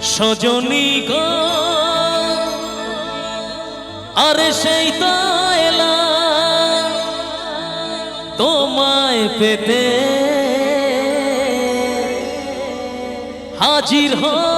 সজনী গো। আরে সেই তো তোমায় পেতে হাজির হলাম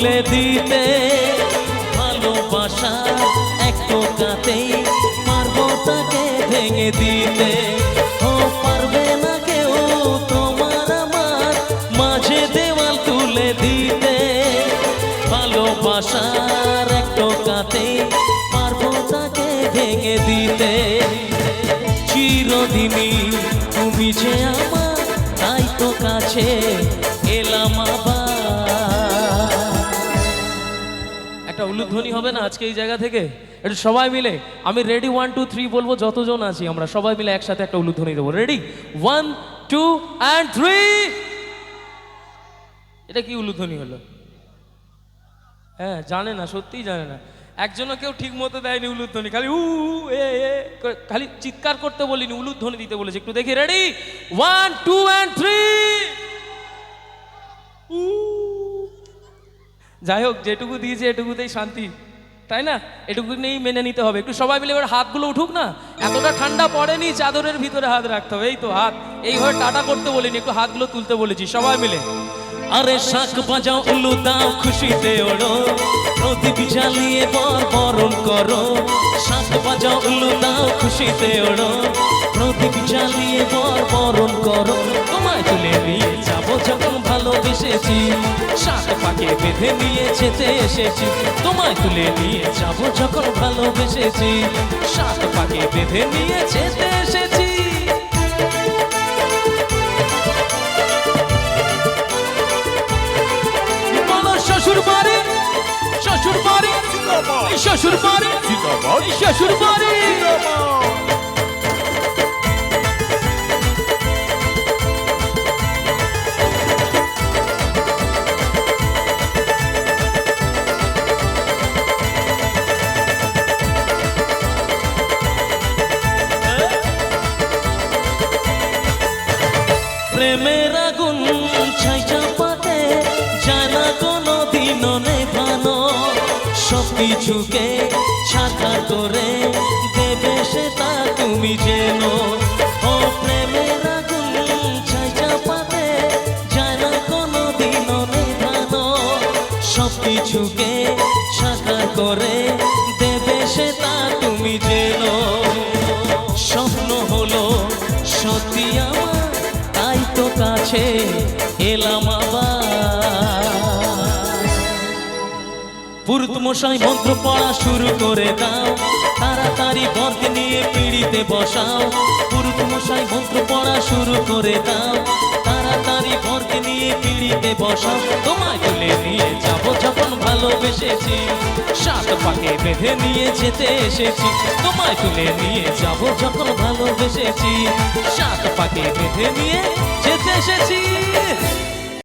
তুলে দিতে ভালোবাসা এক টোকাতেই পারব তাকে ভেঙে দিতে। ও পারবে না কেউ তোমার আমার মাঝে দেওয়াল তুলে দিতে। ভালোবাসার এক টোকাতেই পারব তাকে ভেঙে দিতে। চিরদিনই তুমি যে আমার, তাই তো কাছে। একটা উলুধ্বনি হবে না আজকে এই জায়গা থেকে? একটু সবাই মিলে আমি রেডি ওয়ান টু থ্রি বলব যতজন আছি আমরা সবাই মিলে একসাথে একটা উলুধ্বনি দেবো। Ready one two and three এটা কি উলুধ্বনি হলো? হ্যাঁ জানে না সত্যিই জানে না। একজনও কেউ ঠিক মতো দেয়নি উলুধ্বনি খালি উ উ, এ এ খালি চিৎকার করতে বলিনি উলুধ্বনি দিতে বলেছে। একটু দেখি ready one two and three যাই হোক যেটুকু দিয়েছে এটুকুতেই শান্তি। তাই না? এটুকু নেই মেনে নিতে হবে। একটু সবাই মিলে এবার হাতগুলো উঠুক না? এতটা ঠান্ডা পড়েনি চাদরের ভিতরে হাত রাখতে হবে। এই তো হাত। এইভাবে টাটা করতে বলিনি, একটু হাতগুলো তুলতে বলেছি। সবাই মিলে। আরে শাক বাজাও, উলু দাও, খুশিতে ওড়ো। প্রদীপ জ্বালিয়ে বর বরণ করো। শাক বাজা উলু দাও খুশিতে ওড়ো। প্রদীপ জ্বালিয়ে বর বরণ করো। তোমায় তুলে নিয়ে যাব যখন ভালোবেসেছি। সাত পাকে বেঁধে নিয়ে যেতে এসেছি। তোমায় তুলে নিয়ে যাব যখন ভালোবেসেছি। সাত পাকে বেঁধে নিয়ে যেতে এসেছি। শ্বশুর বাড়ি এই শ্বশুর বাড়ি প্রেমের আগুন ছাই কিছুকে ছাকা করে দেবে সেটা তুমি যেন। ও করে দেবে সেটা তুমি যেন। স্বপ্ন হলো সত্যি আমার, তাই তো কাছে এলাম পুরুত মশাই মন্ত্র পড়া শুরু করে দাও। তাড়াতাড়ি বরকে নিয়ে পিড়িতে বসাও। পুরুত মশাই মন্ত্র পড়া শুরু করে দাও। তাড়াতাড়ি বরকে নিয়ে পিড়িতে পিড়িতে বসা তোমায় তুলে নিয়ে যাব যখন ভালোবেসেছি। সাত পাকে বেঁধে নিয়ে যেতে এসেছি। তোমায় তুলে নিয়ে যাব যখন ভালোবেসেছি। সাত পাকে বেঁধে নিয়ে যেতে এসেছি।